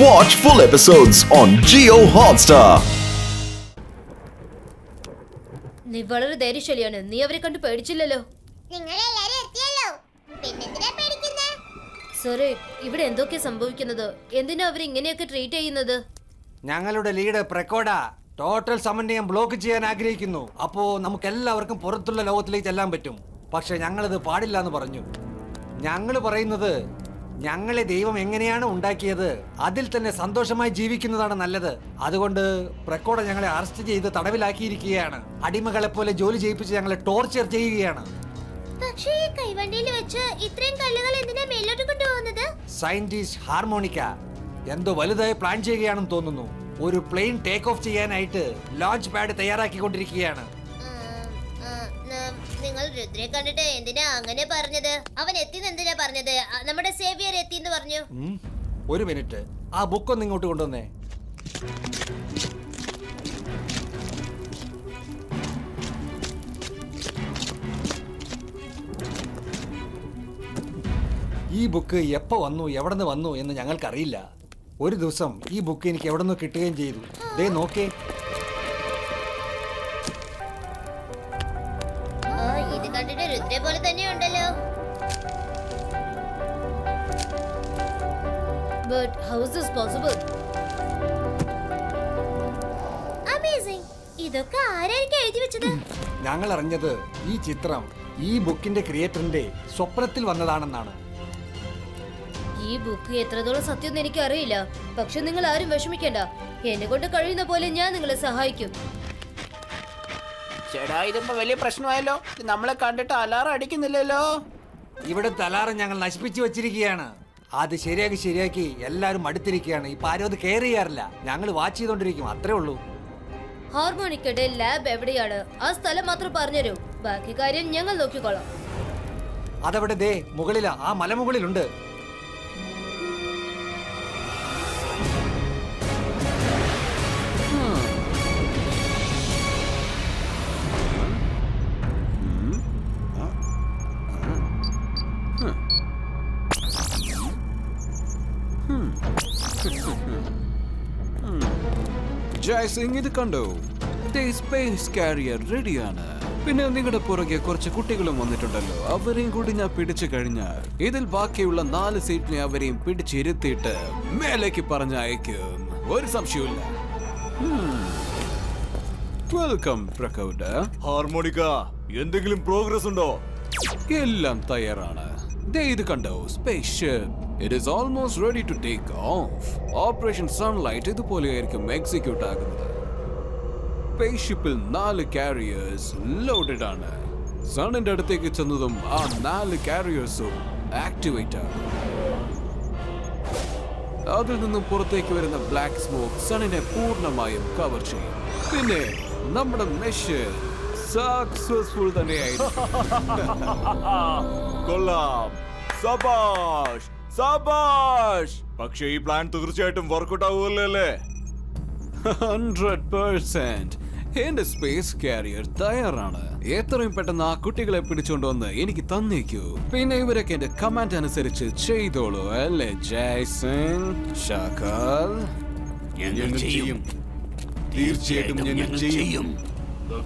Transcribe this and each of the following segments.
Watch full episodes on Geo Hotstar. നീ വളരെ ധൈര്യശാലിയാണ്. നീ അവരെ കണ്ട് പേടിച്ചില്ലല്ലോ. നിങ്ങൾ എല്ലാരും എത്തിയല്ലോ. പിന്നെന്തിനാ പേടിക്കുന്നേ? സാറേ ഇവിടെ എന്തൊക്കെ സംഭവിക്കുന്നത്? എന്തിനാ അവർ ഇങ്ങനെയൊക്കെ ട്രീറ്റ് ചെയ്യുന്നത്? ഞങ്ങളുടെ ലീഡ് പ്രക്കോഡ ടോട്ടൽ സമന്വയം ബ്ലോക്ക് ചെയ്യാൻ ആഗ്രഹിക്കുന്നു. അപ്പോ നമുക്ക് എല്ലാവർക്കും പുറത്തുള്ള ലോകത്തിലേക്ക് ചെല്ലാൻ പറ്റും. പക്ഷെ ഞങ്ങളിത് പാടില്ല എന്ന് പറഞ്ഞു. ഞങ്ങൾ പറയുന്നത് ഞങ്ങളെ ദൈവം എങ്ങനെയാണ് ഉണ്ടാക്കിയത്? അതിൽ തന്നെ സന്തോഷമായി ജീവിക്കുന്നതാണ് നല്ലത്. അതുകൊണ്ട് പ്രക്കോട ഞങ്ങളെ അറസ്റ്റ് ചെയ്ത് തടവിലാക്കിയിരിക്കുകയാണ്. അടിമകളെ പോലെ ജോലി ചെയ്യിപ്പിച്ച് ഞങ്ങളെ ടോർച്ചർ ചെയ്യുകയാണ്. പക്ഷേ കൈവണ്ടിയിൽ വെച്ച് ഇത്രയും കല്ലുകൾ എന്തിനാ മേലോട്ട് കൊണ്ടുപോകുന്നത്? സയന്റിസ്റ്റ് ഹാർമോണിക്ക എന്തോ വലുതായി പ്ലാൻ ചെയ്യുകയാണെന്ന് തോന്നുന്നു. ഒരു പ്ലെയിൻ ടേക്ക് ഓഫ് ചെയ്യാനായിട്ട് ലോഞ്ച് പാഡ് തയ്യാറാക്കിക്കൊണ്ടിരിക്കുകയാണ്. നിങ്ങൾ രുദ്രയെ കണ്ടിട്ട് എന്തിനാ അങ്ങനെ പറഞ്ഞത്? അവൻ എത്തിന്ന് എന്തിനാ പറഞ്ഞത്? നമ്മുടെ സേവിയർ എത്തി എന്ന് പറഞ്ഞു. ഒരു മിനിറ്റ്. ആ ബുക്ക് ഒന്ന് ഇങ്ങോട്ട് കൊണ്ടുവന്നേ. ഈ ബുക്ക് എപ്പോ വന്നു എവിടെ നിന്ന് വന്നു എന്ന് ഞങ്ങൾക്കറിയില്ല. ഒരു ദിവസം ഈ ബുക്ക് എനിക്ക് എവിടെ നിന്ന് കിട്ടുകയും ചെയ്തു. ദേ നോക്കേ ഞങ്ങൾ അറിഞ്ഞത് ഈ ചിത്രം ഈ ബുക്കിന്റെ ക്രിയേറ്ററിന്റെ സ്വപ്നത്തിൽ വന്നതാണെന്നാണ്. ഈ ബുക്ക് എത്രത്തോളം സത്യം എന്ന് എനിക്ക് അറിയില്ല പക്ഷെ നിങ്ങൾ ആരും വിഷമിക്കണ്ട. എന്നെ കൊണ്ട് കഴിയുന്ന പോലെ ഞാൻ നിങ്ങളെ സഹായിക്കും. ചേടാ ഇതിപ്പോ വലിയ പ്രശ്നമായല്ലോ? നമ്മളെ കണ്ടിട്ട് അലാറം അടിക്കുന്നില്ലല്ലോ? ഇവിടെ തലാറ് ഞങ്ങൾ നശിപ്പിച്ചു വെച്ചിരിക്കുകയാണ്. അത് ശരിയാക്കി ശരിയാക്കി എല്ലാവരും അടുത്തിരിക്കുകയാണ് ഇപ്പൊ ആരും അത് കെയർ ചെയ്യാറില്ല. ഞങ്ങൾ വാച്ച് ചെയ്തോണ്ടിരിക്കും. അത്രേ ഉള്ളൂ. ഹാർമോണിക്കയുടെ ലാബ് എവിടെയാണ്? ആ സ്ഥലം മാത്രം പറഞ്ഞുതരൂ. ബാക്കി കാര്യം ഞങ്ങൾ നോക്കിക്കോളാം. അതവിടെ ദേ മുകളിലാ. ആ മലമുകളിലുണ്ട്. സിംഗ് ഇത് കണ്ടോ. സ്പേസ് കാരിയർ റെഡിയാണ് പിന്നെ നിങ്ങളുടെ പുറകെ കുറച്ച് കുട്ടികളും വന്നിട്ടുണ്ടല്ലോ. അവരെയും കൂടി ഞാൻ പിടിച്ചു കഴിഞ്ഞാൽ ഇതിൽ ബാക്കിയുള്ള നാല് സീറ്റിനെ അവരെയും പിടിച്ചിരുത്തിയിട്ട് മേലേക്ക് പറഞ്ഞയക്കും. ഒരു സംശയവും വെൽക്കം പ്രകൗഡ ഹാർമോണിക്ക എന്തെങ്കിലും പ്രോഗ്രസ് ഉണ്ടോ എല്ലാം തയ്യാറാണ്. ദേ ഇത് കണ്ടോ? Space ship it is almost ready to take off operation sunlight ഇതുപോലെയായിരിക്കും എക്സിക്യൂട്ട് ആകുന്നത്. സ്പേസ് ഷിപ്പിൽ നാല് കാരിയേഴ്സ് ലോഡഡ് ആണ്. സണിന്റെ അടുത്തേക്ക് ചെന്നതും ആ നാല് കാരിയേഴ്സും ആക്ടിവേറ്റ് ആണ്. അതിൽ നിന്നും പുറത്തേക്ക് വരുന്ന ബ്ലാക്ക് സ്മോക്ക് സണിനെ പൂർണമായും കവർ ചെയ്യും. പിന്നെ നമ്മുടെ മെഷ് സക്സസ്ഫുൾ തന്നെയായിരുന്നു കൊള്ളാം. സബാഷ് സബാഷ്! പക്ഷേ ഈ പ്ലാൻ തീർച്ചയായിട്ടും വർക്കൗട്ട് ആവുമല്ലേ ഹൺഡ്രഡ് പേഴ്സെന്റ് എന്റെ സ്പേസ് കാരിയർ തയ്യാറാണ്. എത്രയും പെട്ടെന്ന് ആ കുട്ടികളെ പിടിച്ചോണ്ട് വന്ന് എനിക്ക് തന്നേക്കൂ. പിന്നെ ഇവരൊക്കെ എന്റെ കമാൻഡ് അനുസരിച്ച് ചെയ്തോളൂ അല്ലേ ജയ് സിംഗ് ഷാക്കാൽ ചെയ്യും. തീർച്ചയായിട്ടും ഞങ്ങൾ ചെയ്യും.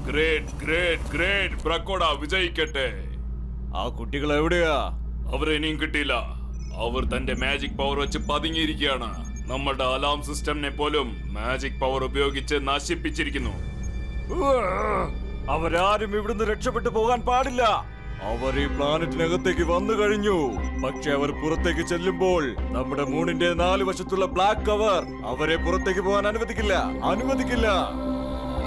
ഗ്രേറ്റ് ഗ്രേറ്റ് ഗ്രേറ്റ് പ്രക്കോട വിജയിക്കട്ടെ. ആ കുട്ടികൾ എവിടെയാ? അവരെ ഇനിയും കിട്ടിയില്ല. അവർ തന്റെ മാജിക് പവർ വെച്ച് പതുങ്ങിയിരിക്കുകയാണ്. നമ്മളുടെ അലാം സിസ്റ്റമിനെ പോലും മാജിക് പവർ ഉപയോഗിച്ച് നശിപ്പിച്ചിരിക്കുന്നു. അവരാരും ഇവിടുന്ന് രക്ഷപ്പെട്ടു പോകാൻ പാടില്ല. അവർ ഈ പ്ലാനറ്റിനകത്തേക്ക് വന്നു കഴിഞ്ഞു. പക്ഷെ അവർ പുറത്തേക്ക് ചെല്ലുമ്പോൾ നമ്മുടെ മൂണിന്റെ നാല് വശത്തുള്ള ബ്ലാക്ക് കവർ അവരെ പുറത്തേക്ക് പോകാൻ അനുവദിക്കില്ല. അനുവദിക്കില്ല.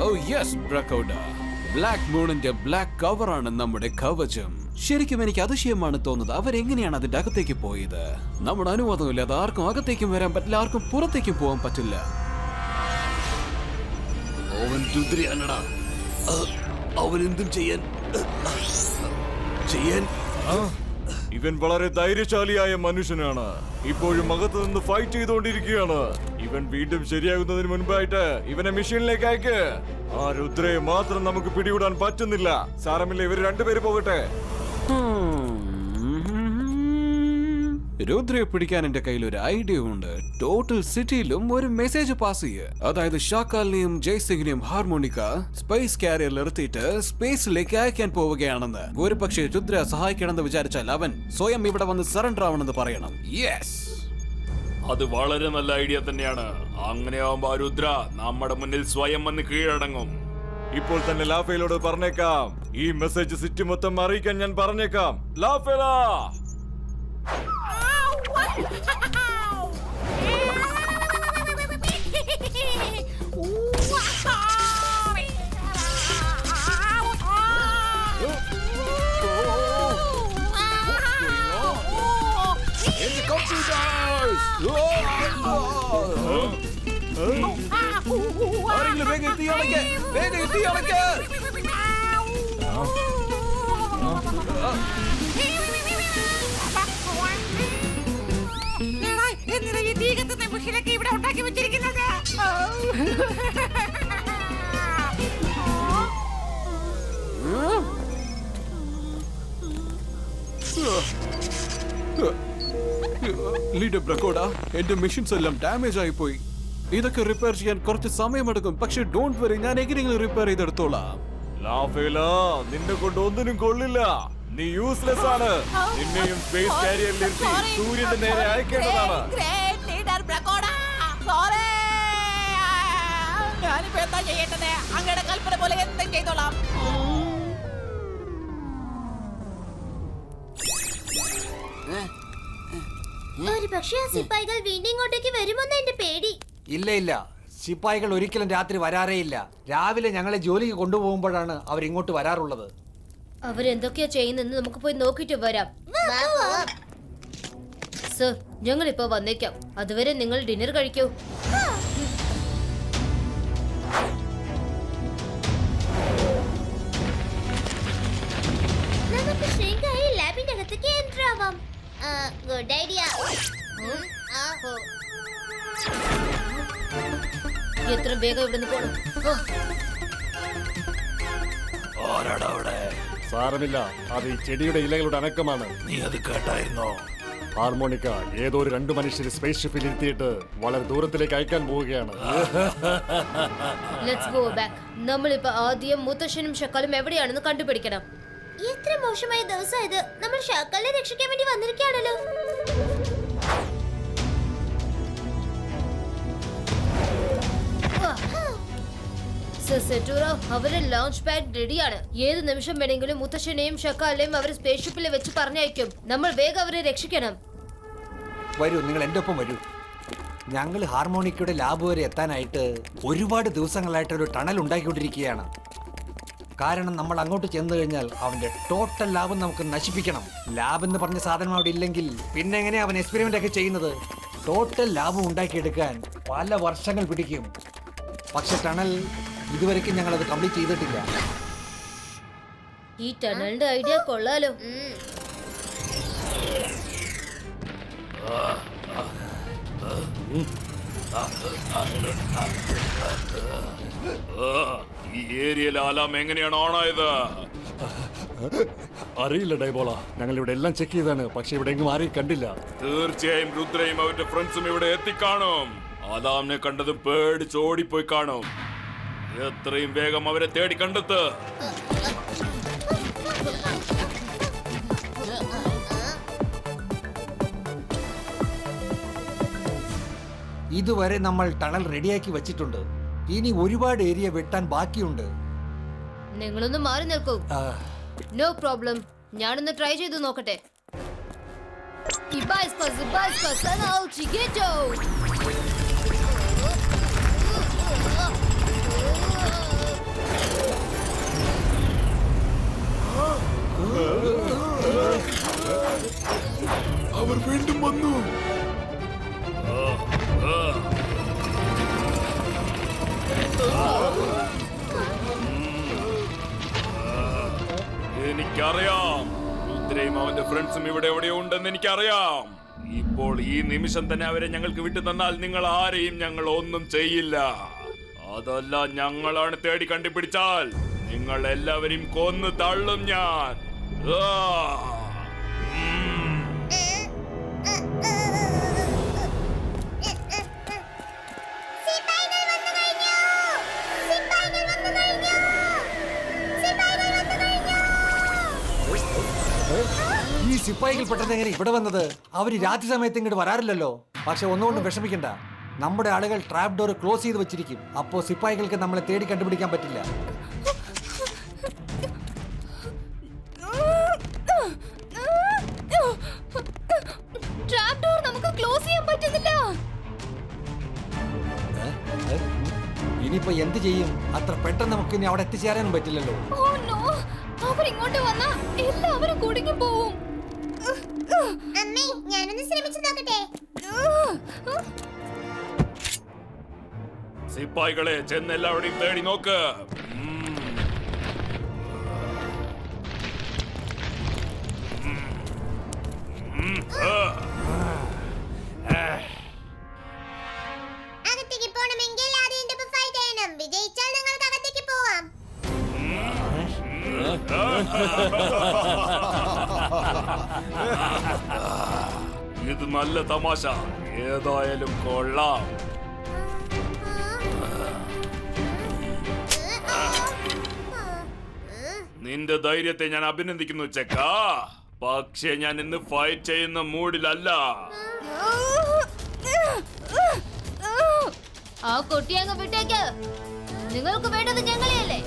ഓ യെസ് ബ്ലാക്ക് മൂണിന്റെ ബ്ലാക്ക് കവറാണ് നമ്മുടെ കവചം. ശരിക്കും എനിക്ക് അതിശയമാണ് തോന്നുന്നത്. അവരെങ്ങനെയാണ് അതിന്റെ അകത്തേക്ക് പോയത്? നമ്മുടെ അനുവാദമില്ലാതെ ആർക്കും അകത്തേക്കും വരാൻ പറ്റില്ല ആർക്കും പുറത്തേക്കും പോകാൻ പറ്റില്ല. അവൻ രുദ്രയാണടാ അവൻ എന്തും ചെയ്യാൻ ചെയ്യാൻ. ഇവൻ വളരെ ധൈര്യശാലിയായ മനുഷ്യനാണ്. ഇപ്പോഴും അകത്ത് നിന്ന് ഫൈറ്റ് ചെയ്തുകൊണ്ടിരിക്കുകയാണ്. ഇവൻ വീണ്ടും ശരിയാകുന്നതിന് മുൻപായിട്ട് ഇവനെ മെഷീനിലേക്ക് അയക്ക്. ആ രുദ്രയെ മാത്രം നമുക്ക് പിടികൂടാൻ പറ്റുന്നില്ല. സാരമില്ല ഇവർ രണ്ടുപേര് പോകട്ടെ. രുദ്രയെ പിടിക്കാൻ എന്റെ കയ്യിൽ ഒരു ഐഡിയ ഉണ്ട്. ടോട്ടൽ സിറ്റിയിലും ഒരു മെസ്സേജ് പാസ് ചെയ്യുക അതായത് ഷാക്കാലിനെയും ജയ്സിംഗിനെയും ഹാർമോണിക്ക സ്പേസ് കാരിയർ നിർത്തിയിട്ട് സ്പേസിലേക്ക് അയക്കാൻ പോവുകയാണെന്ന്. ഒരു പക്ഷേ രുദ്ര സഹായിക്കണമെന്ന് വിചാരിച്ചാൽ അവൻ സ്വയം ഇവിടെ വന്ന് സറണ്ടർ ആവണമെന്ന് പറയണം. യെസ് അത് വളരെ നല്ല ഐഡിയ തന്നെയാണ്. അങ്ങനെയാവുമ്പോ രുദ്ര നമ്മുടെ മുന്നിൽ സ്വയം വന്ന് കീഴടങ്ങും. ഇപ്പോൾ തന്നെ ലാഫേലോട് പറഞ്ഞേക്കാം. ഈ മെസ്സേജ് സിറ്റി മൊത്തം അറിയിക്കാൻ ഞാൻ പറഞ്ഞേക്കാം. ലാഫേല! ആരെങ്കിലും വേഗം എത്തി അടയ്ക്ക്. വേഗം എത്തി അടയ്ക്ക്. എന്തിനാ ഈ തീ കത്തുന്ന മുഷിലൊക്കെ ഇവിടെ ഉണ്ടാക്കി വെച്ചിരിക്കുന്നത്? ലീഡർ ബ്രക്കോഡ എന്റെ മെഷീൻസ് എല്ലാം ഡാമേജ് ആയി പോയി ഇതൊക്കെ റിപ്പയർ ചെയ്യാൻ കുറച്ച് സമയമെടുക്കും. പക്ഷെ ഡോണ്ട് വരി ഞാൻ എങ്ങനെയെങ്കിലും റിപ്പയർ ചെയ്തെടുത്തോളാം. ലാഫേല നിന്നെ കൊണ്ട് ഒന്നിനും കൊള്ളില്ല. നീ യൂസ്ലെസ് ആണ്. നിന്നെയും സ്പേസ് കാരിയറിൽ സൂര്യന്റെ നേരെ അയക്കേണ്ടതാണ്. ഗ്രേറ്റ് ബ്രക്കോടാ സോറി ഞാനിപ്പോ എന്താ ചെയ്യേണ്ടത്? അങ്ങയുടെ കൽപ്പന പോലെ എന്തും ചെയ്തോളാം. ഒരു പക്ഷേ ആ സിപ്പായികൾ വീണ്ടും ഇങ്ങോട്ടേക്ക് വരുമെന്ന് എന്റെ പേടി. ഇല്ല ഇല്ല. ശിപ്പായികൾ ഒരിക്കലും രാത്രി വരാറേ ഇല്ല. രാവിലെ ഞങ്ങളെ ജോലിക്ക് കൊണ്ടുപോകുമ്പോഴാണ് അവർ ഇങ്ങോട്ട് വരാറുള്ളത്. അവരെന്തൊക്കെയാ ചെയ്യുന്നെന്ന് നമുക്ക് പോയി നോക്കിട്ട് വരാം. സർ ഞങ്ങൾ ഇപ്പൊ വന്നേക്കാം. അതുവരെ നിങ്ങൾ ഡിന്നർ കഴിക്കൂ. നമുക്ക് ശ്രീങ്കായി ലാബിന്റെ അകത്തേക്ക് എൻട്രി ആവാം. ഗുഡ് ഐഡിയ എത്ര വേഗം ഇവിടുന്ന് പോണം. സാരമില്ല. അത് ഈ ചെടിയുടെ ഇലകളുടെ അനക്കമാണ്. നീ അത് കേട്ടായിരുന്നോ? ഹാർമോണിക്ക ഏതോ ഒരു രണ്ടു മനുഷ്യർ സ്പേസ് ഷിപ്പിൽ ഇരുത്തിയിട്ട് വളരെ ദൂരത്തിലേക്ക് അയക്കാൻ പോവുകയാണ്. ലെറ്റ്സ് ഗോ ബാക്ക് നമ്മളിപ്പോ ആദ്യം മുത്തശ്ശനും ഷക്കാലും എവിടെയാണെന്ന് കണ്ടുപിടിക്കണം. എത്ര മോശമായ ദിവസം ഇത് നമ്മൾ ശക്കലിനെ രക്ഷിക്കാൻ വേണ്ടി വന്നിരിക്കുകയാണല്ലോ. സർ സെറ്റൂറ അവരെ ലോഞ്ച് പാഡ് റെഡിയാണ് ഏത് നിമിഷം വേണമെങ്കിലും മുത്തശ്ശനെയും ഷക്കാലെയും അവർ സ്പേസ് ഷിപ്പിൽ വെച്ച് പറഞ്ഞയക്കും. നമ്മൾ വേഗം അവരെ രക്ഷിക്കണം. വരൂ നിങ്ങൾ എന്റെ ഒപ്പം വരൂ. ഞങ്ങൾ ഹാർമോണിക്കയുടെ ലാബ് വരെ എത്താനായിട്ട് ഒരുപാട് ദിവസങ്ങളായിട്ട് ഒരു ടണൽ ഉണ്ടാക്കിക്കൊണ്ടിരിക്കുകയാണ്. കാരണം നമ്മൾ അങ്ങോട്ട് ചെന്ന് കഴിഞ്ഞാൽ അവന്റെ ടോട്ടൽ ലാഭം നമുക്ക് നശിപ്പിക്കണം. ലാബ് എന്ന് പറഞ്ഞ സാധനം അവിടെ ഇല്ലെങ്കിൽ പിന്നെ എങ്ങനെ അവൻ എക്സ്പെരിമെന്റ് ഒക്കെ ചെയ്യുന്നത്? ടോട്ടൽ ലാഭം ഉണ്ടാക്കിയെടുക്കാൻ പല വർഷങ്ങൾ പിടിക്കും. പക്ഷെ ടണൽ ഇതുവരെയ്ക്കും ഞങ്ങൾ അത് കംപ്ലീറ്റ് ചെയ്തിട്ടില്ല. ഈ ടണലിന്റെ ഐഡിയ കൊള്ളാലോ. ഈ ഏരിയയിലെ ആലാം എങ്ങനെയാണ് ഓണായത്? അറിയില്ല ഡൈബോള. ഞങ്ങൾ ഇവിടെ എല്ലാം ചെക്ക് ചെയ്താണ് പക്ഷെ ഇവിടെ എങ്ങും ആരെയും കണ്ടില്ല. തീർച്ചയായും രുദ്രയും അവരുടെ ഫ്രണ്ട്സും ഇവിടെ എത്തിക്കാണും. ആദാമിനെ കണ്ടതും പേടിച്ച് ഓടിപ്പോയി കാണും. എത്രയും വേഗം അവരെ തേടി കണ്ടെത്ത് ഇതുവരെ നമ്മൾ ടണൽ റെഡിയാക്കി വെച്ചിട്ടുണ്ട് ഇനി ഒരുപാട് ഏരിയ വെട്ടാൻ ബാക്കിയുണ്ട് നിങ്ങളൊന്ന് മാറി നിൽക്കൂ നോ പ്രോബ്ലം ഞാനൊന്ന് ട്രൈ ചെയ്തു നോക്കട്ടെ Ibaiska, Zibaiska, sana au അവർ വീണ്ടും വന്നു. എനിക്കറിയാം. രുദ്രയും അവന്റെ ഫ്രണ്ട്സും ഇവിടെ എവിടെയോ ഉണ്ടെന്ന് എനിക്കറിയാം. ഇപ്പോൾ ഈ നിമിഷം തന്നെ അവരെ ഞങ്ങൾക്ക് വിട്ടു തന്നാൽ നിങ്ങൾ ആരെയും ഞങ്ങൾ ഒന്നും ചെയ്യില്ല. അതല്ല ഞങ്ങളാണ് തേടി കണ്ടുപിടിച്ചാൽ. നിങ്ങൾ എല്ലാവരെയും കൊന്നു തള്ളും ഞാൻ. ഈ സിപ്പായികൾ പെട്ടെന്ന് എങ്ങനെ ഇവിടെ വന്നത്? അവർ രാത്രി സമയത്ത് ഇങ്ങോട്ട് വരാറില്ലല്ലോ. പക്ഷെ ഒന്നുകൊണ്ടും വിഷമിക്കണ്ട. നമ്മുടെ ആളുകൾ ട്രാപ്പ് ഡോർ ക്ലോസ് ചെയ്ത് വെച്ചിരിക്കും. അപ്പോ സിപ്പായികൾക്ക് നമ്മളെ തേടി കണ്ടുപിടിക്കാൻ പറ്റില്ല. ഇനിയിപ്പോ എന്ത് ചെയ്യും അത്ര പെട്ടെന്ന് നമുക്ക് ഇനി അവിടെ എത്തിച്ചേരാനും പറ്റില്ലല്ലോ അവരിങ്ങോട്ട് വന്നാ എല്ലാവരും കുടുങ്ങി പോവും അമ്മേ ഞാനൊന്ന് ശ്രമിച്ചു നോക്കട്ടെ സിപ്പായികളെ ചെന്ന് എല്ലാവരുടെയും തേടി നോക്ക് ഉം. ഇത് നല്ല തമാശ. ഏതായാലും കൊള്ളാം. നിന്റെ ധൈര്യത്തെ ഞാൻ അഭിനന്ദിക്കുന്നു ചെക്ക. പക്ഷേ ഞാൻ ഇന്ന് ഫൈറ്റ് ചെയ്യുന്ന മൂഡിലല്ല. ആ കുട്ടി അങ്ങ് വിട്ടേക്ക്. നിങ്ങൾക്ക് വേണ്ടത് ഞങ്ങളെയല്ലേ?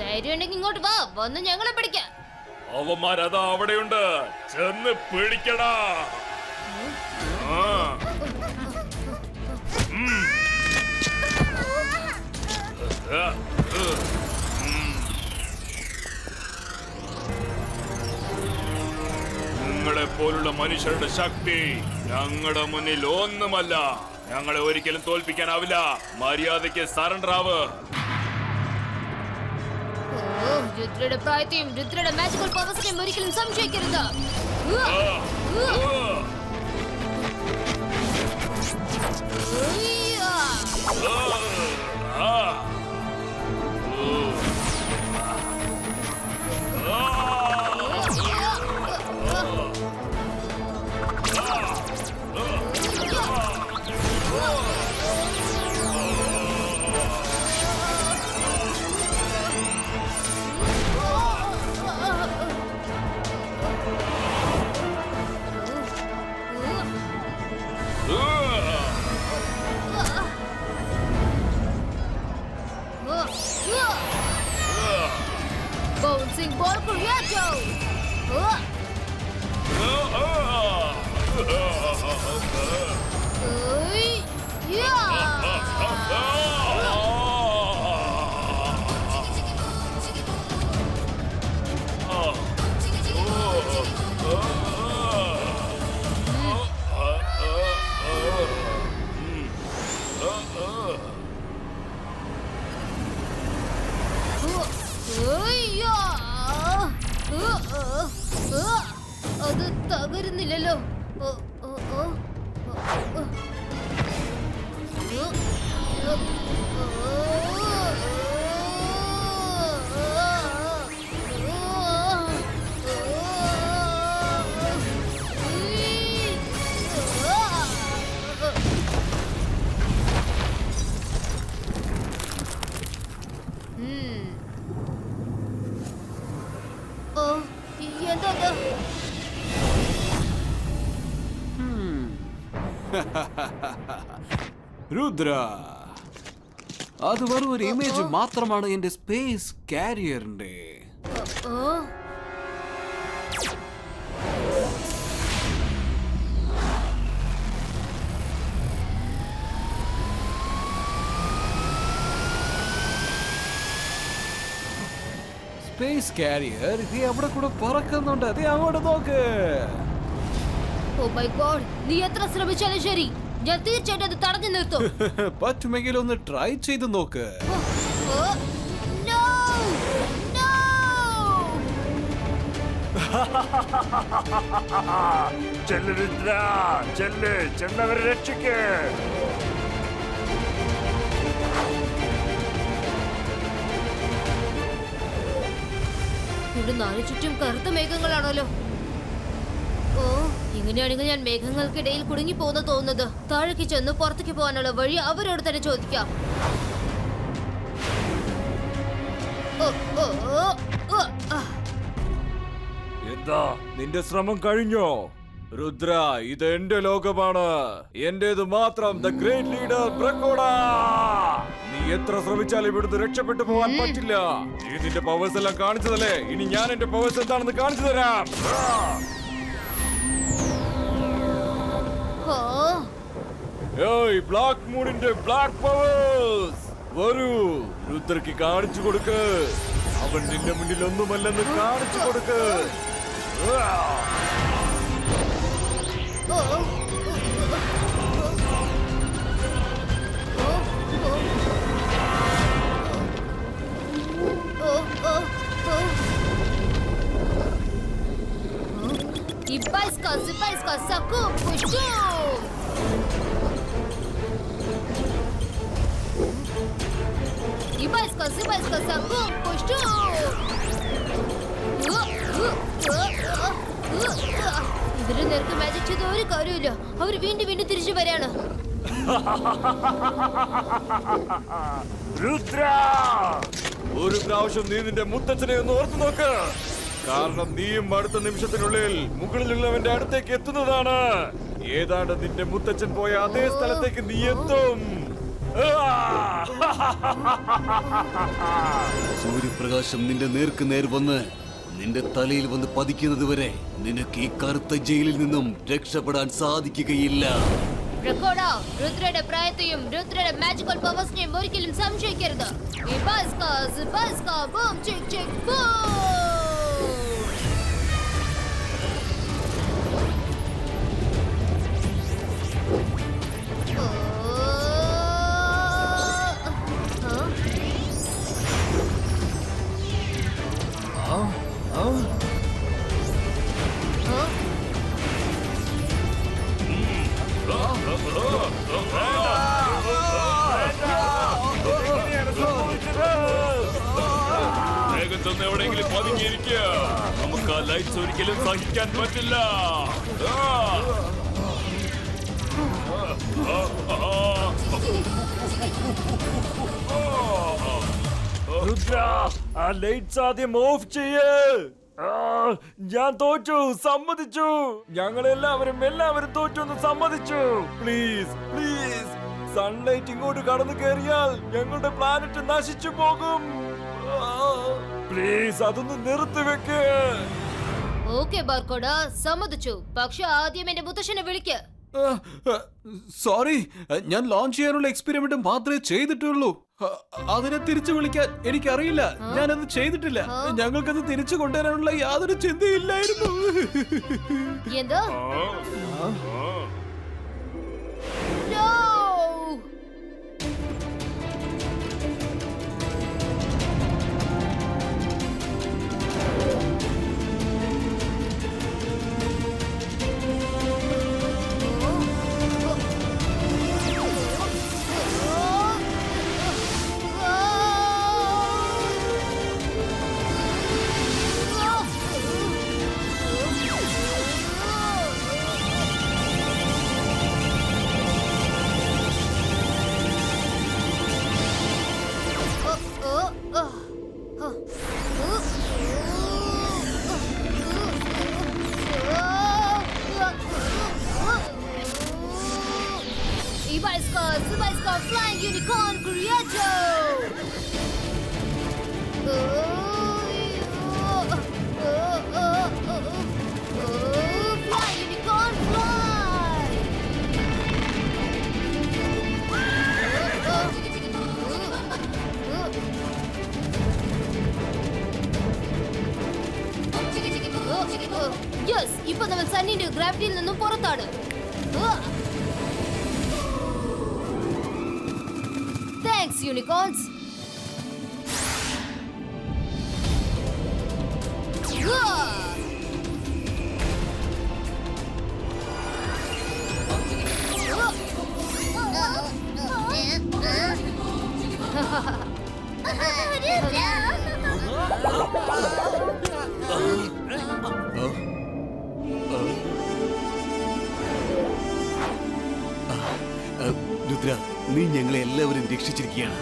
ധൈര്യം ഉണ്ടെങ്കിൽ ഇങ്ങോട്ട് വാ വന്ന് ഞങ്ങളെ പിടിക്കാം. അവന്മാരതാ അവിടെയുണ്ട്. ചെന്ന് പിടിക്കടാ. നിങ്ങളെ പോലുള്ള മനുഷ്യരുടെ ശക്തി ഞങ്ങളുടെ മുന്നിൽ ഒന്നുമല്ല. ഞങ്ങളെ ഒരിക്കലും തോൽപ്പിക്കാനാവില്ല. മര്യാദയ്ക്ക് സറണ്ടർ ആവ് ഓ രുദ്രയുടെ പ്രായത്തെയും രുദ്രയുടെ മാജിക്കൽ പവേഴ്സിനെയും ഒരിക്കലും സംശയിക്കരുത്. เฮ้ยเยี่ยม രുദ്ര. അത് വെറും ഒരു ഇമേജ് മാത്രമാണ് എന്റെ സ്പേസ് കാരിയറിന്റെ സ്പേസ് കാരിയർ ഇത് അവിടെ കൂടെ പറക്കുന്നുണ്ട്. അതേ അങ്ങോട്ട് നോക്ക്. ഓ മൈ ഗോഡ് നീ എത്ര ശ്രമിച്ചാലും ശരി. ഞാൻ തീർച്ചയായിട്ടും അത് തടഞ്ഞു നിർത്തും. പറ്റുമെങ്കിൽ ഒന്ന് ട്രൈ ചെയ്ത് നോക്ക്. no! ചെല്ല് ചെന്നവരെ രക്ഷിക്ക്. ഇവിടെ നാല് ചുറ്റും കറുത്ത മേഘങ്ങളാണല്ലോ. ഇങ്ങനെയാണെങ്കിൽ ഞാൻ മേഘങ്ങൾക്കിടയിൽ കുടുങ്ങി പോകുന്ന തോന്നുന്നത്. താഴേക്ക് ചെന്ന് പുറത്തേക്ക് പോകാനുള്ള വഴി അവരോട് തന്നെ ചോദിക്കാം. എന്താ നിന്റെ ശ്രമം കഴിഞ്ഞോ? രുദ്ര ഇത് എന്റെ ലോകമാണ്. എന്റേത് മാത്രം ദ ഗ്രേറ്റ് ലീഡർ ബ്രക്കോഡ നീ എത്ര ശ്രമിച്ചാലും ഇവിടുന്ന് രക്ഷപ്പെട്ടു പോകാൻ പറ്റില്ല. നീ നിന്റെ പവേഴ്സ് എല്ലാം കാണിച്ചതല്ലേ? ഇനി ഞാൻ എന്റെ പവേഴ്സ് എന്താണെന്ന് കാണിച്ചു തരാം. ഓ. ഏയ് ബ്ലാക്ക് മൂണിന്റെ ബ്ലാക്ക് പവേഴ്സ്. വരൂ രുദ്രക്ക് കാണിച്ചു കൊടുക്ക്. അവൻ നിന്റെ മുന്നിൽ ഒന്നുമല്ലെന്ന് കാണിച്ചു കൊടുക്ക്. ഓ. ഓ Ибайска, зибайска, саку, пущу! Ибайска, зибайска, саку, пущу! ഇതിന് നേരത്തെ മാജിക് ചെയ്ത ഒരു കാര്യമില്ല അവര് വീണ്ടും വീണ്ടും തിരിച്ചു വരാണ് രുദ്ര ഒരു പ്രാവശ്യം നീ നിന്റെ മുത്തച്ഛനെ ഒന്ന് ഓർത്തു നോക്ക് കാരണം നീയും അടുത്ത നിമിഷത്തിനുള്ളിൽ മുകളിലുള്ളവന്റെ അടുത്തേക്ക് എത്തുന്നതാണ്. ഏതാണ്ട് നിന്റെ മുത്തച്ഛൻ പോയ അതേ സ്ഥലത്തേക്ക് നീ എത്തും. സൂര്യപ്രകാശം നിന്റെ നേർക്ക് നേർ വന്ന് നിന്റെ തലയിൽ വന്ന് പതിക്കുന്നത് വരെ നിനക്ക് ഈ കറുത്ത ജയിലിൽ നിന്നും രക്ഷപ്പെടാൻ സാധിക്കുകയില്ല. റെക്കോർഡ രുദ്രയുടെ പ്രായത്തെയും രുദ്രയുടെ മാജിക്കൽ പവേഴ്സിനെയും ഒരിക്കലും സംശയിക്കരുത്. ബസ് ബസ് ബൂം, ചിക്, ചിക്, ബൂം. എവിടെയെങ്കിലും പതുങ്ങിയിരിക്കുക. നമുക്ക് ആ ലൈറ്റ്സ് ഒരിക്കലും സഹിക്കാൻ പറ്റില്ല. ഓഫ് ചെയ്യേ. ഞാൻ തോറ്റു സമ്മതിച്ചു. ഞങ്ങളെല്ലാവരും എല്ലാവരും തോറ്റു എന്ന് സമ്മതിച്ചു. പ്ലീസ് പ്ലീസ് സൺലൈറ്റ് ഇങ്ങോട്ട് കടന്നു കയറിയാൽ ഞങ്ങളുടെ പ്ലാനറ്റ് നശിച്ചു പോകും. പ്ലീസ് അതൊന്ന് നിർത്തി വെക്ക്. ഓക്കെ ബാർക്കോഡ സമ്മതിച്ചു. പക്ഷെ ആദ്യം എന്റെ മുത്തശ്ശനെ വിളിക്ക. സോറി ഞാൻ ലോഞ്ച് ചെയ്യാനുള്ള എക്സ്പെരിമെന്റ് മാത്രമേ ചെയ്തിട്ടുള്ളൂ. അതിനെ തിരിച്ചു വിളിക്കാൻ എനിക്കറിയില്ല. ഞാനത് ചെയ്തിട്ടില്ല. ഞങ്ങൾക്കത് തിരിച്ചു കൊണ്ടുവരാനുള്ള യാതൊരു ചിന്തയില്ലായിരുന്നു എന്തോ? Zibaiska, Flying Unicorn Unicorn, yes ഇപ്പൊ നമ്മൾ സണ്ണിന്റെ ഗ്രാവിറ്റിയിൽ നിന്നും പുറത്താണ് താങ്ക്സ് യൂണിക്കോൺസ് അ, രുദ്ര നീ ഞങ്ങളെ എല്ലാവരും രക്ഷിച്ചിരിക്കുകയാണ്.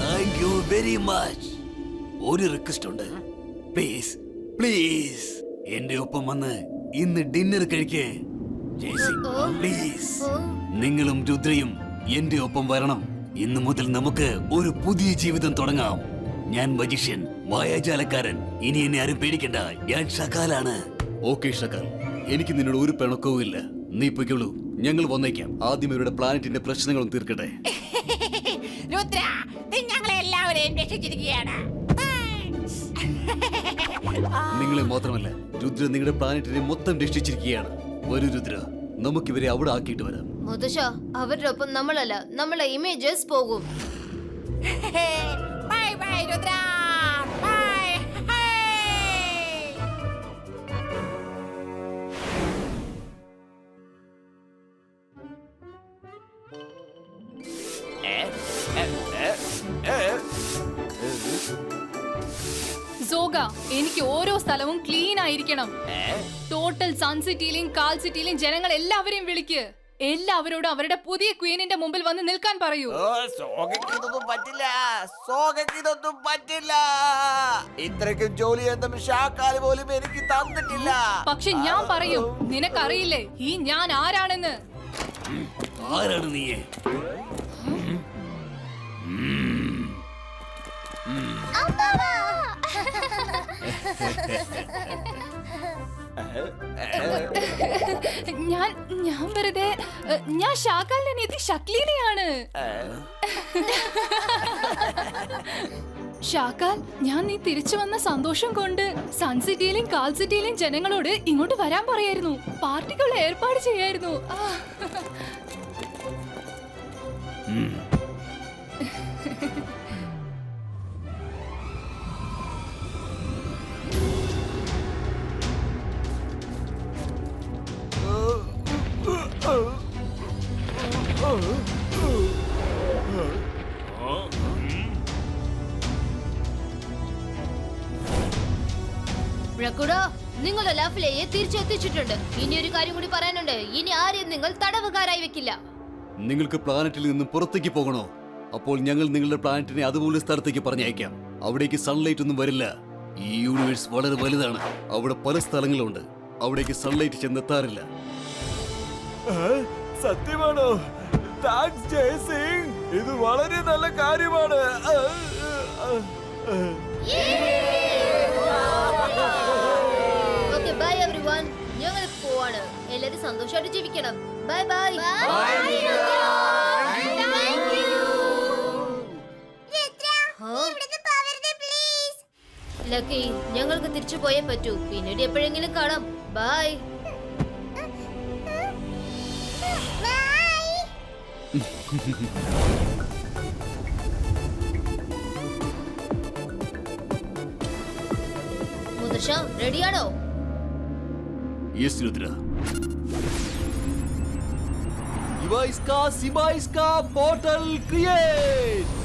താങ്ക് യു വെരി മച്ച് ഒരു റിക്വസ്റ്റ് ഉണ്ട്. പ്ലീസ് പ്ലീസ് എന്റെ ഒപ്പം വന്ന് ഇന്ന് ഡിന്നർ കഴിക്കേ. പ്ലീസ് നിങ്ങളും രുദ്രയും എന്റെ ഒപ്പം വരണം. ഇന്നു മുതൽ നമുക്ക് ഒരു പുതിയ ജീവിതം തുടങ്ങാം. ഞാൻ മജിഷ്യൻ മായാജാലക്കാരൻ ഇനി എന്നെ ആരും പേടിക്കണ്ട. ഞാൻ ഷക്കാലാണ് ഓക്കെ ഷക്കാൽ എനിക്ക് നിന്നോട് ഒരു പിണക്കവും ഇല്ല നീ പൊയ്ക്കോളൂ. ഞങ്ങൾ വന്നേക്കാം. ആദ്യം ഇവരുടെ പ്ലാനറ്റിന്റെ പ്രശ്നങ്ങളും തീർക്കട്ടെ. രുദ്ര നീ ഞങ്ങളെ എല്ലാവരെയും രക്ഷിച്ചിരിക്കുകയാണ്. നിങ്ങളെ മാത്രമല്ല രുദ്ര നിങ്ങളുടെ പ്ലാനറ്റിനെ മൊത്തം രക്ഷിച്ചിരിക്കുകയാണ്. ഒരു രുദ്ര നമുക്കിവരെ അവിടെ ആക്കിയിട്ട് വരാം. മുതശോ അവരുടെ ഒപ്പം നമ്മളല്ല നമ്മളെ ഇമേജസ് പോകും. ആയിരിക്കണം. ടോട്ടൽ സൺ സിറ്റിയിലെയും കാൽ സിറ്റിയിലെയും ജനങ്ങൾ എല്ലാവരെയും വിളിക്ക്. എല്ലാവരോടും അവരുടെ പുതിയ ക്വീനിന്റെ മുമ്പിൽ വന്ന് നിൽക്കാൻ പറയൂ. സോഗയ്ക്ക് ഇതൊന്നും പറ്റില്ല. സോഗയ്ക്ക് പറ്റില്ല. ഇത്രയ്ക്കും ജോലി എന്തും ഷാക്കാൽ പോലും എനിക്ക് തന്നിട്ടില്ല. പക്ഷെ ഞാൻ പറയും നിനക്കറിയില്ലേ ഈ ഞാൻ ആരാണെന്ന്? ആരാണ് നീയെ ഞാൻ ഞാൻ വെറുതെ ഞാൻ ഷാക്കാലിന്റെ നീതി ഷക്ലീനയാണ് ഷാക്കാൽ ഞാൻ നീ തിരിച്ചു വന്ന സന്തോഷം കൊണ്ട് സൺ സിറ്റിയിലെയും ജനങ്ങളോട് ഇങ്ങോട്ട് വരാൻ പറയായിരുന്നു. പാർട്ടിക്കുള്ള ഏർപ്പാട് ചെയ്യായിരുന്നു. ആ. ബ്രക്കുഡോ നിങ്ങളുടെ ലാഫിലെയെ തിരിച്ചെത്തിച്ചിട്ടുണ്ട്. ഇനി ഒരു കാര്യം കൂടി പറയാനുണ്ട്. ഇനി ആരെയും നിങ്ങൾ തടവുകാരായി വെക്കില്ല. നിങ്ങൾക്ക് പ്ലാനറ്റിൽ നിന്നും പുറത്തേക്ക് പോകണോ? അപ്പോൾ ഞങ്ങൾ നിങ്ങളുടെ പ്ലാനറ്റിനെ അതുപോലെ സ്ഥലത്തേക്ക് പറഞ്ഞയക്കാം. അവിടേക്ക് സൺലൈറ്റ് ഒന്നും വരില്ല. ഈ യൂണിവേഴ്സ് വളരെ വലുതാണ്. അവിടെ പല സ്ഥലങ്ങളുണ്ട്. അവിടേക്ക് സൺലൈറ്റ് ചെന്നെത്താറില്ല. സത്യമാണോ? താങ്ക്സ് ജയസിംഗ് ഇത് വളരെ നല്ല കാര്യമാണ്. സന്തോഷമായിട്ട് ജീവിക്കണം. ബൈ ബൈ ലക്കി ഞങ്ങൾക്ക് തിരിച്ചു പോയേ പറ്റൂ. പിന്നീട് എപ്പോഴെങ്കിലും കാണാം. ബൈ മുതിർഷ റെഡിയാണോ യെസ് രുദ്ര डिवाइस का सिवाइस का पोर्टल क्रिएट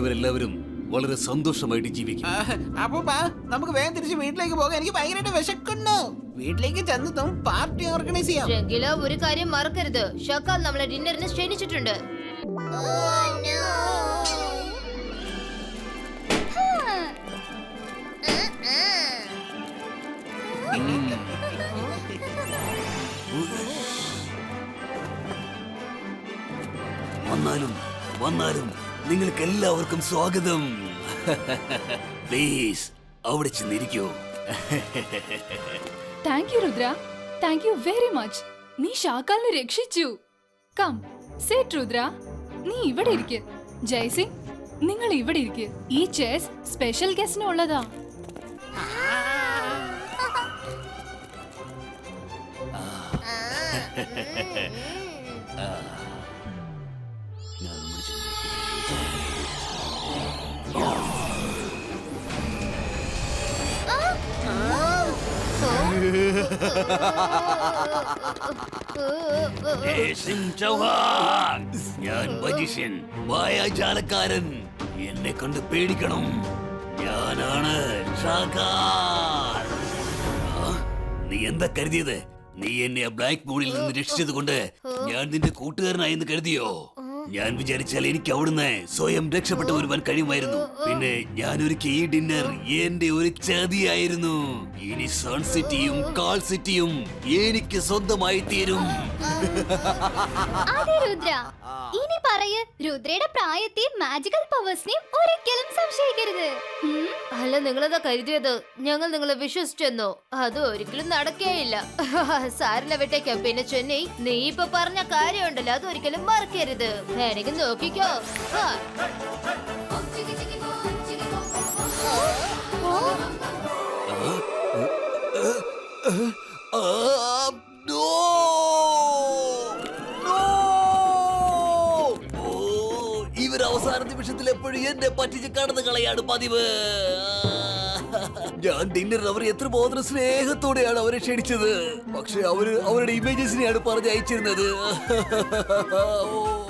തുടങ്ങിയവരെല്ലാവരും വളരെ സന്തോഷമായിട്ട് ജീവിക്കും. അപ്പൂപ്പാ നമുക്ക് വേഗം തിരിച്ച് വീട്ടിലേക്ക് പോകാം. എനിക്ക് ഭയങ്കരമായിട്ട് വിശക്കുന്നു. വീട്ടിലേക്ക് ചെന്നിട്ടും പാർട്ടി ഓർഗനൈസ് ചെയ്യാം. എങ്കിലോ ഒരു കാര്യം മറക്കരുത്. ഷക്കാൽ നമ്മളെ ഡിന്നറിന് ക്ഷണിച്ചിട്ടുണ്ട്. വന്നാലും വന്നാലും നിങ്ങൾക്ക് എല്ലാവർക്കും സ്വാഗതം. പ്ലീസ് അവിടെ ചെന്നിരിക്കൂ. Thank you Rudra. Thank you very much നീ ഷാക്കാലിനെ രക്ഷിച്ചു. Come sit Rudra. നീ ഇവിടെ ഇരിക്ക്. ജയ്സിംഗ് നിങ്ങൾ ഇവിടെ ഇരിക്ക്. ഈ ചെയർസ് സ്പെഷ്യൽ ഗസ്റ്റിന് ഉള്ളതാ. ചൗഹാൻ ഞാൻ മജിഷ്യൻ വായാചാലക്കാരൻ എന്നെ കണ്ട് പേടിക്കണം. ഞാനാണ് നീ എന്താ കരുതിയത്? നീ എന്നെ ബ്ലാക്ക് ബോർഡിൽ നിന്ന് രക്ഷിച്ചത് കൊണ്ട് ഞാൻ നിന്റെ കൂട്ടുകാരനായി എന്ന് കരുതിയോ? ഞാൻ വിചാരിച്ചാൽ എനിക്ക് അവിടുന്ന് സ്വയം രക്ഷപ്പെട്ട ഒരുവൻ കഴിയുമായിരുന്നു. പിന്നെ ഞാൻ ഒരു ഈ ഡിന്നർ എന്റെ ഒരു ചതിയായിരുന്നു. ഇനി സൺ സിറ്റിയും കാൾ സിറ്റിയും എനിക്ക് സ്വന്തമായി തീരും. അതെ രുദ്ര. ഇനി പറയ രുദ്രയുടെ പ്രായത്തെയും മാജിക്കൽ പവേഴ്സിനെയും ഒരിക്കലും സംശയിക്കരുത്. ഉം? അല്ല നിങ്ങളതാ കരുതിയത്. ഞങ്ങൾ നിങ്ങളെ വിശ്വസിച്ചെന്നോ? അത് ഒരിക്കലും നടക്കേയില്ല. സാരില്ല വിട്ടേക്കാം. പിന്നെ ചെന്നൈ നീ ഇപ്പൊ പറഞ്ഞ കാര്യമുണ്ടല്ലോ അത് ഒരിക്കലും മറക്കരുത്. വേണമെങ്കിൽ നോക്കിക്കോ. ഇവർ എന്നെ ഞാൻ അവർ എത്രമാത്രം സ്നേഹത്തോടെയാണ് അവരെ ക്ഷണിച്ചത്. പക്ഷെ അവർ അവരുടെ ഇമേജസിനെയാണ് പറഞ്ഞയച്ചിരുന്നത്. ഓ,